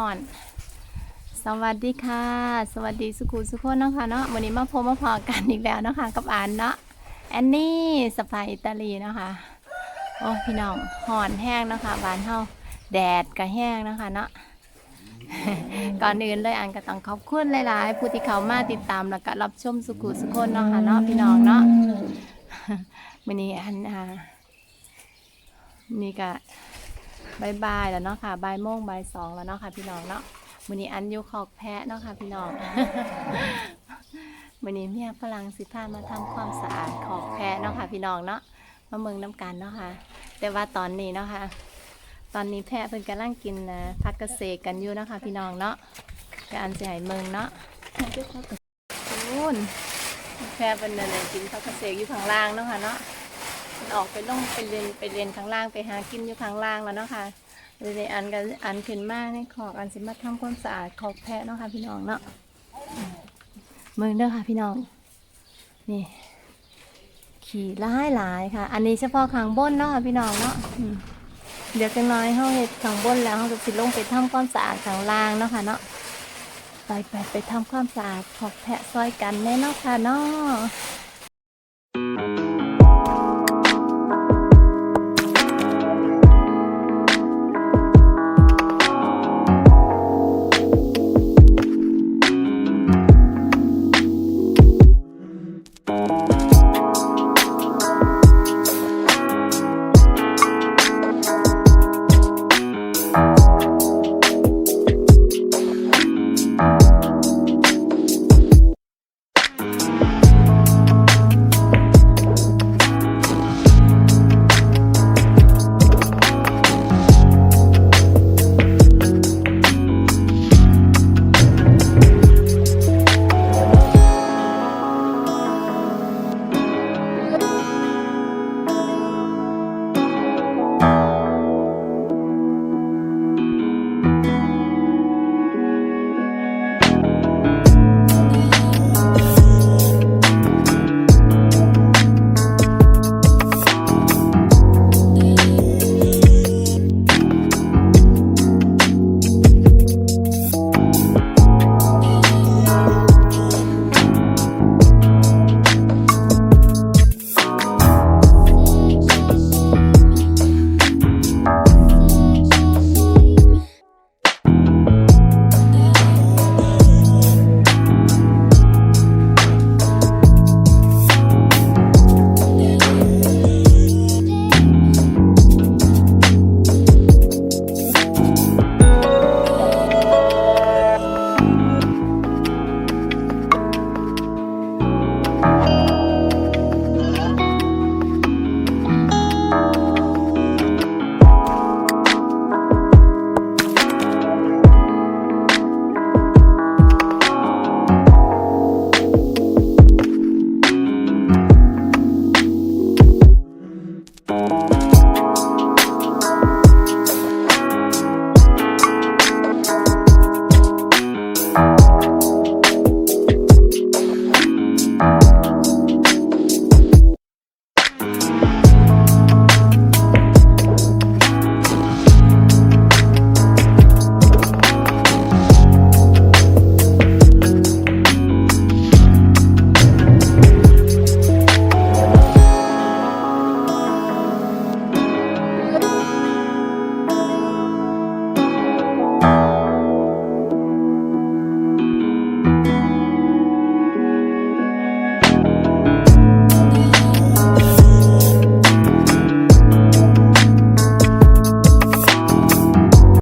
ห่อน สวัสดีค่ะ สวัสดีสุขุสุขคนเนาะคะเนาะวันนี้มาพบมาพอกันอีกแล้วเนาะคะกับอันเนาะแอนนี่สไปอิตาลีเนาะคะโอ้พี่น้องห่อนแห้งเนาะคะบานเฮาแดดก็แห้งเนาะคะเนาะก่อนอื่นเลยอันก็ต้องขอบคุณหลายๆ ผู้ที่เขามาติดตามแล้วก็รับชมสุขุสุขคนเนาะค่ะเนาะพี่น้องเนาะวันนี้อันอ่านี่ก็ บายบายแล้วเนาะค่ะบายโมงบายสองแล้วเนาะค่ะพี่น้องเนาะวันนี้อันอยู่ขอกแพะเนาะค่ะพี่น้องวันนี้เมียฝรั่งสิพามาทำความสะอาดขอกแพะเนาะค่ะพี่น้องเนาะมาเมืองน้ำกันเนาะค่ะ แต่ว่าตอนนี้เนาะค่ะ ตอนนี้แพะเพิ่นกำลังกินนะพักเกษตรกันอยู่เนาะค่ะพี่น้องเนาะก็อันสิให้เมืองเนาะโอ้นแพะเพิ่นนั่นนะกินพักเกษตรอยู่ข้างล่างเนาะค่ะเนาะ ออกไปลงไปเรียนไปเรียนข้างล่างไปหากินอยู่ข้างล่างแล้วเนาะค่ะเลยอันกันอันขึ้นมากในขอกอันสิมาทำความสะอาดขอกแพะเนาะค่ะพี่น้องเนาะเมืองเด้อค่ะพี่น้อง นี่ ขี่หลายหลายค่ะ อันนี้เฉพาะข้างบนเนาะค่ะพี่น้องเนาะเดี๋ยวจังน้อยเฮาเฮ็ดข้างบนแล้วเฮาจะสิลงไปทำความสะอาดข้างล่างเนาะค่ะเนาะไปไปไปทำความสะอาดขอกแพะซอยกันแน่เนาะค่ะเนาะ